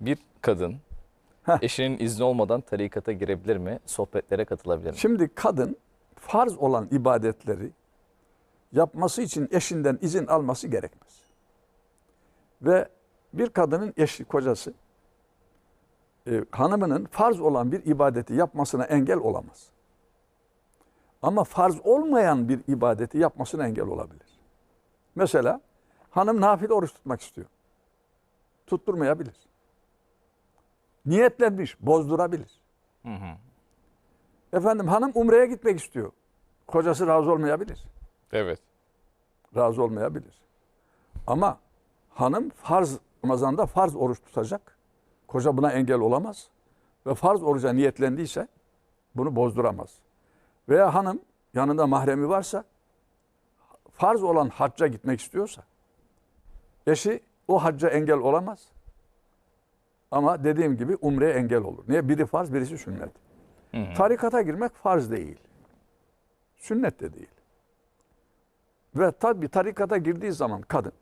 Bir kadın Heh. eşinin izni olmadan tarikata girebilir mi? Sohbetlere katılabilir mi? Şimdi kadın farz olan ibadetleri yapması için eşinden izin alması gerekmez. Ve bir kadının eşi, kocası e, hanımının farz olan bir ibadeti yapmasına engel olamaz. Ama farz olmayan bir ibadeti yapmasına engel olabilir. Mesela hanım nafile oruç tutmak istiyor. Tutturmayabilir. Niyetlenmiş, bozdurabilir. Hı hı. Efendim hanım umreye gitmek istiyor. Kocası razı olmayabilir. Evet. Razı olmayabilir. Ama hanım farz Ramazan'da farz oruç tutacak. Koca buna engel olamaz. Ve farz oruca niyetlendiyse bunu bozduramaz. Veya hanım yanında mahremi varsa farz olan hacca gitmek istiyorsa eşi o hacca engel olamaz. Ama dediğim gibi umreye engel olur. Niye? Biri farz, birisi sünnet. Hı hı. Tarikata girmek farz değil. Sünnet de değil. Ve tabi tarikata girdiği zaman kadın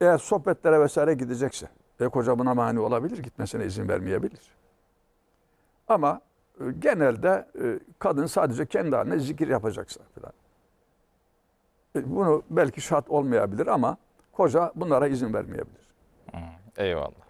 eğer sohbetlere vesaire gidecekse e koca buna mani olabilir, gitmesine izin vermeyebilir. Ama e, genelde e, kadın sadece kendi haline zikir yapacaksa falan. E, bunu belki şart olmayabilir ama koca bunlara izin vermeyebilir. Eyvallah.